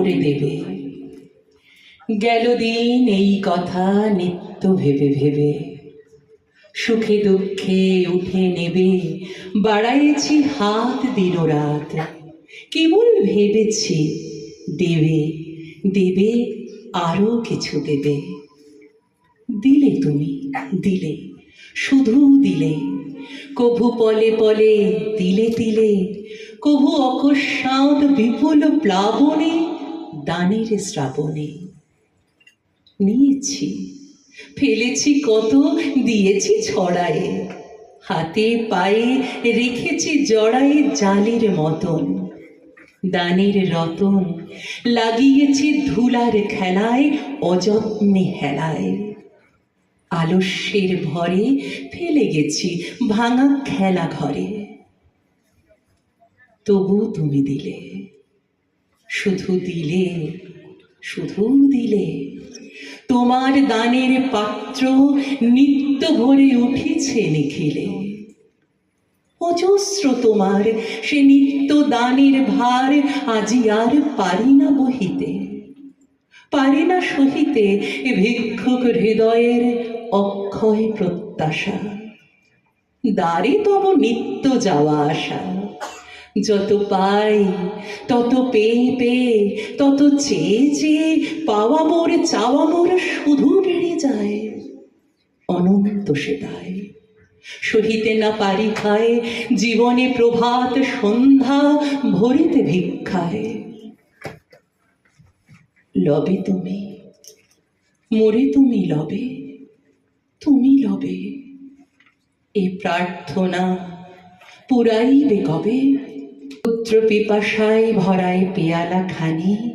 করে দেবে। গেল দিন এই কথা নিত্য ভেবে ভেবে। সুখে দুঃখে উঠে নেবে, বাড়াইছি হাত দিন রাত। কেবল ভেবেছি দেবে দেবে আরও কিছু দেবে। দিলে তুমি, দিলে, শুধু দিলে। কভু পলে পলে তিলে তিলে কভু অকস্মাৎ বিপুল প্লাবনে দানের শ্রাবণে। নিয়েছি। ফেলেছি কত, দিয়েছি ছড়ায়ে। হাতে পায়ে রেখেছি জড়ায়ে জালের মতন। দানের রতন, লাগিয়েছি ধুলার খেলায় অযত্নে হেলায়। আলস্যের ভরে ফেলে গেছি ভাঙা খেলা ঘরে। তবু তুমি দিলে। শুধু দিলে শুধু দিলে। তোমার দানের পাত্র নিত্য ভরে উঠেছে নিখিলে। অজস্র তোমার, সে নিত্য দানের ভার আজি আর পারি না বহিতে। পারি না সহিতে এ ভিক্ষুক হৃদয়ের অক্ষয় প্রত্যাশা। দ্বারে তব নিত্য যাওয়া আসা যত পাই, তত পেয়ে পেয়ে, তত চেয়ে চেয়ে পাওয়া মোর, চাওয়া মোর শুধু বেড়ে যায়। অনন্ত সেটাই সহিতে না পারি খায়, জীবনে প্রভাত সন্ধ্যা ভরিতে ভিক্ষায়। লবে তুমি, মোরে তুমি লবে তুমি লবে। এ প্রার্থনা পুরাইবে কবে? পুত্র পিপাসায় ভরায় পেয়ালা খানি।